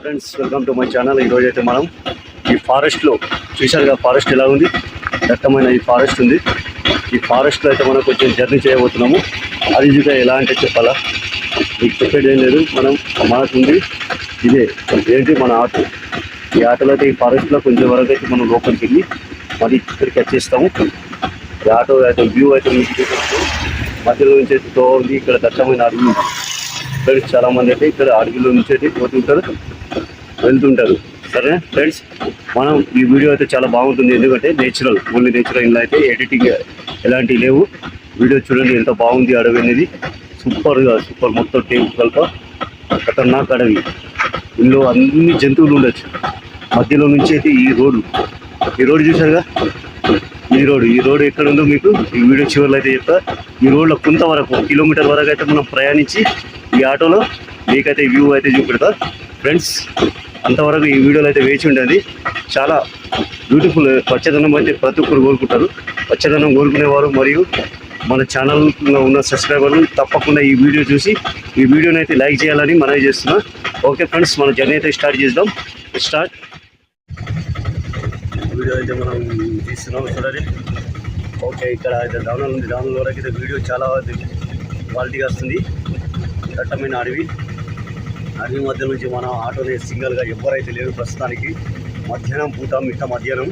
Friends welcome to my channel ఈరోజు రోజు అయితే మనం ఈ ఫారెస్ట్లో చూశారుగా ఫారెస్ట్ ఎలా ఉంది? దట్టమైన ఈ ఫారెస్ట్ ఉంది. ఈ ఫారెస్ట్లో అయితే మనం కొంచెం జర్నీ చేయబోతున్నాము. అది ఈజీగా ఎలా అంటే చెప్పాలా? మీకు చెప్పేది ఏం లేదు. మనం మనకుంది ఇదే. ఏంటి మన ఆటో? ఈ ఆటోలో అయితే ఈ ఫారెస్ట్లో కొంచెం వరకు అయితే మనం లోపలికి వెళ్ళి మరి ఇక్కడికి వచ్చేస్తాము. ఈ ఆటో అయితే వ్యూ అయితే మీకు మధ్యలో నుంచి అయితే తో ఉంది ఇక్కడ దట్టమైన అడవి ఇక్కడ చాలా మంది అయితే ఇక్కడ అడవిలో నుంచి అయితే పోతుంటారు. వెళ్తుంటారు. సరే ఫ్రెండ్స్ మనం ఈ వీడియో అయితే చాలా బాగుంటుంది. ఎందుకంటే నేచురల్ ఓన్లీ నేచురల్ ఇందులో అయితే ఎడిటింగ్ ఎలాంటివి లేవు. వీడియో చూడండి ఎంత బాగుంది అడవి అనేది. సూపర్గా సూపర్ మొత్తం టేపు కలప ఖతర్నాక్ అడవి. ఇందులో అన్ని జంతువులు ఉండొచ్చు. మధ్యలో నుంచి అయితే ఈ రోడ్డు. ఈ రోడ్డు చూసారుగా ఈ రోడ్డు. ఈ రోడ్డు ఎక్కడ ఉందో మీకు ఈ వీడియో చివరిలో అయితే చెప్తా. ఈ రోడ్లో కొంత వరకు కిలోమీటర్ వరకు అయితే మనం ప్రయాణించి ఈ ఆటోలో మీకైతే వ్యూ అయితే చూపెడతా. ఫ్రెండ్స్ అంతవరకు ఈ వీడియోలో అయితే వేచి ఉండేది. చాలా బ్యూటిఫుల్ పచ్చదనం అయితే ప్రతి ఒక్కరు కోరుకుంటారు. పచ్చదనం కోరుకునేవారు మరియు మన ఛానల్లో ఉన్న సబ్స్క్రైబర్లు తప్పకుండా ఈ వీడియో చూసి ఈ వీడియోని అయితే లైక్ చేయాలని మనవి చేస్తున్నా. ఓకే ఫ్రెండ్స్ మన జర్నీ అయితే స్టార్ట్ చేద్దాం. స్టార్ట్ వీడియో అయితే మనం తీస్తున్నాం చూడాలి ఓకే ఇక్కడ అయితే డౌన్లో ఉంది. డౌన్లో వరకు అయితే వీడియో చాలా క్వాలిటీగా వస్తుంది. దట్టమైన అడవి. అడవి మధ్య నుంచి మనం ఆటోని సింగల్గా ఎవరైతే లేరు ప్రస్తుతానికి మధ్యాహ్నం పూట మిట్ట మధ్యాహ్నం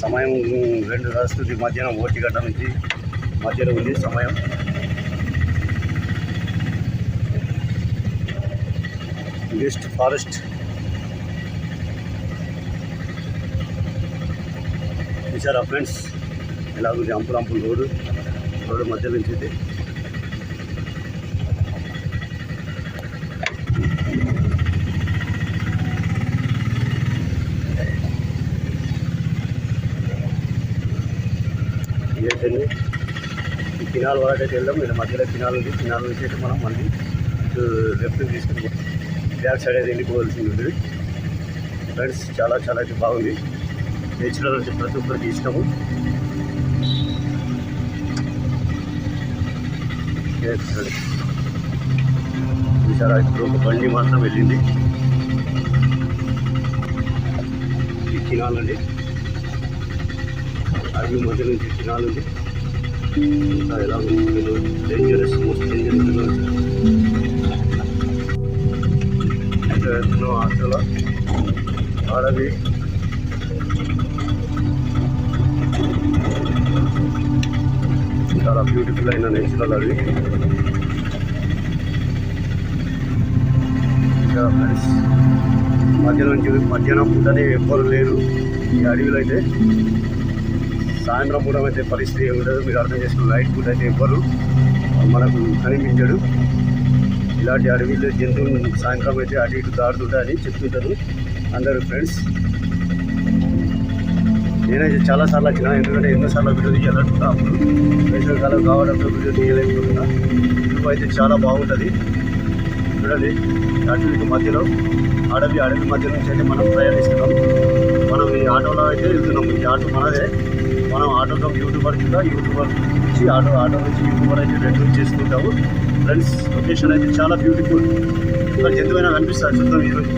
సమయం రెండు రాస్తుంది మధ్యాహ్నం ఒకటి గంట నుంచి మధ్యలో ఉంది సమయం. వెస్ట్ ఫారెస్ట్ చూసారా ఫ్రెండ్స్ ఎలా ఉంది అంపులు అంపులు రోడ్డు. రోడ్డు మధ్య నుంచి అయితే ఈ కినాల్ వరకు అయితే వెళ్దాం ఇక్కడ మధ్యలో కినాల్ ఉంది. కినాల్ నుంచి అయితే మనం మళ్ళీ ఇటు లెఫ్ట్ తీసుకుని బ్యాక్ సైడ్ అయితే వెళ్ళిపోవాల్సింది ఉంది. ఫ్రెండ్స్ చాలా చాలా అయితే బాగుంది. నేచురల్ అంటే ప్రతి ఒక్కరికి ఇష్టము. చూసారా ఇప్పుడు ఒక బండి మాత్రం వెళ్ళింది. ఈ కినాల్ అండి అడవి మధ్య నుంచి తినాలి ఇంకా ఎలా డేంజరస్ మోస్ట్ డేంజరస్ ఎన్నో ఆటలు అడవి చాలా బ్యూటిఫుల్ అయిన నేచురల్ అది మధ్యాహ్నం ఫ్రెండ్స్ మధ్యాహ్నం పూటనే ఎవ్వరు లేరు ఈ అడవిలో అయితే సాయంత్రం పూట అయితే పరిస్థితి ఏమి ఉండదు. మీరు అర్థం చేసుకున్న లైట్ పూట అయితే ఎవ్వరు మనకు కనిపించడు. ఇలాంటి అడవిలో జంతువులు సాయంత్రం అయితే అటు ఇటు దాడుతుంటాయని చెప్తుంటారు. అందరు ఫ్రెండ్స్ నేనైతే చాలా సార్లు వచ్చిన ఎందుకంటే ఎన్నోసార్లు వీడియో తీయాలనుకుంటా అప్పుడు వేసవికాలం కావడంతో వీడియో తీయలేకపోతున్నా. ఇప్పుడు అయితే చాలా బాగుంటుంది. చూడండి అటు ఇటు మధ్యలో అడవి అడవి మధ్య నుంచి అయితే మనం ప్రయాణిస్తున్నాం. మనం ఈ ఆటోలో అయితే వెళ్తున్నాం. ఈ ఆటో మనదే. మనం ఆటోలో యూట్యూబర్ కింద యూట్యూబర్ నుంచి ఆటో ఆటో నుంచి యూట్యూబర్ అయితే రెండు చేసుకుంటాము. ఫ్రెండ్స్ లొకేషన్ అయితే చాలా బ్యూటిఫుల్ ఇక్కడ జంతువైనా కనిపిస్తుంది చూద్దాం ఈరోజు.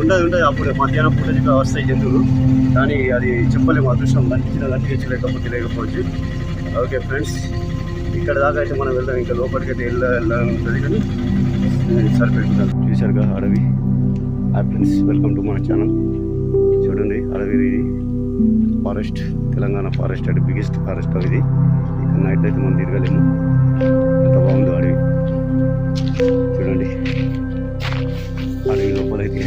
ఉండదు ఉంటుంది అప్పుడు మధ్యాహ్నం పూట వస్తాయి జంతువులు. కానీ అది చెప్పలేము అదృష్టం కనిపించిన కనిపించలేకపోతే లేకపోవచ్చు ఓకే ఫ్రెండ్స్ ఇక్కడ దాకా అయితే మనం వెళ్దాం. ఇంకా లోపలికి అయితే వెళ్ళ వెళ్ళాలని ఉంటుంది కానీ సరిపెట్టుకుంటాం చూశారుగా అడవి. హాయ్ ఫ్రెండ్స్ వెల్కమ్ టు మన ఛానల్ చూడండి అడవి ఫారెస్ట్ తెలంగాణ ఫారెస్ట్ అంటే బిగ్గెస్ట్ ఫారెస్ట్ ఇది. ఇక్కడ నైట్ అయితే మనం తిరగలేము. ఎంత బాగుందో అడవి చూడండి. అడవి లోపల అయితే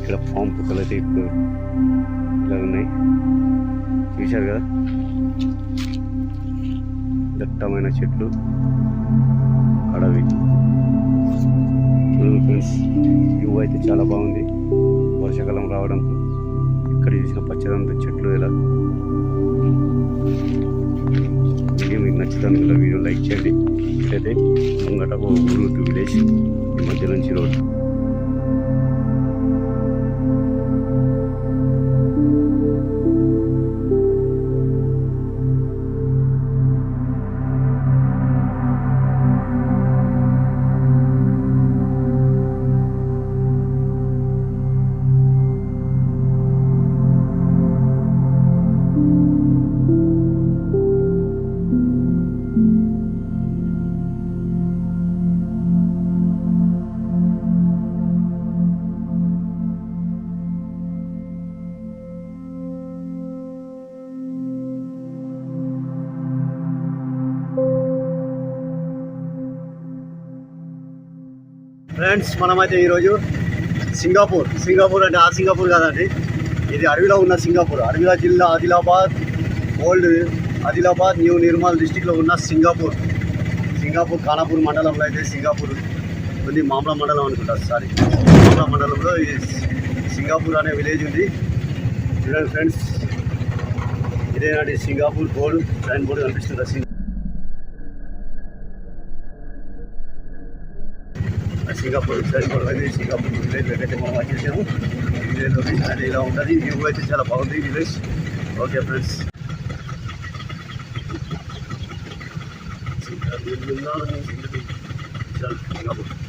ఇక్కడ పాము పుక్కలు అయితే ఇప్పుడు ఇలా ఉన్నాయి. చూశారు కదా? దట్టమైన చెట్లు. అడవి. ఫ్రెండ్స్ వ్యూ అయితే చాలా బాగుంది. వర్షాకాలం రావడంతో. ఇక్కడ చూసిన పచ్చదంతా చెట్లు ఎలా వీడియో మీకు నచ్చుతాను వీడియో లైక్ చేయండి. ఇక్కడైతే ముంగట ఓ ఊరు విలేజ్ ఈ మధ్య నుంచి రోడ్ ఫ్రెండ్స్ మనమైతే ఈరోజు సింగపూర్. సింగపూర్ అంటే ఆ సింగపూర్ కాదండి. ఇది అడవిలో ఉన్న సింగపూర్. అడవిలో జిల్లా ఆదిలాబాద్ ఓల్డ్ ఆదిలాబాద్ న్యూ నిర్మల్ డిస్టిక్లో ఉన్న సింగపూర్. సింగపూర్ ఖానాపూర్ మండలంలో అయితే సింగపూర్ ఉంది. మామలా మండలం అనుకుంటారు సారీ. మామలా మండలంలో ఇది సింగపూర్ అనే విలేజ్ ఉంది. చూడండి ఫ్రెండ్స్ ఇదేనాటి సింగపూర్ బోర్డు. ట్రైన్ బోర్డు కనిపిస్తుంది? సింగ సింగపూర్ సైన్ బోర్డు అనేది సింగపూర్ విలేజ్ అయితే మనం వచ్చేసాము విలేజ్ లొకేషన్ అనేది ఇలా ఉంటుంది వ్యూ అయితే చాలా బాగుంది విలేజ్ ఓకే ఫ్రెండ్స్ సింగపూర్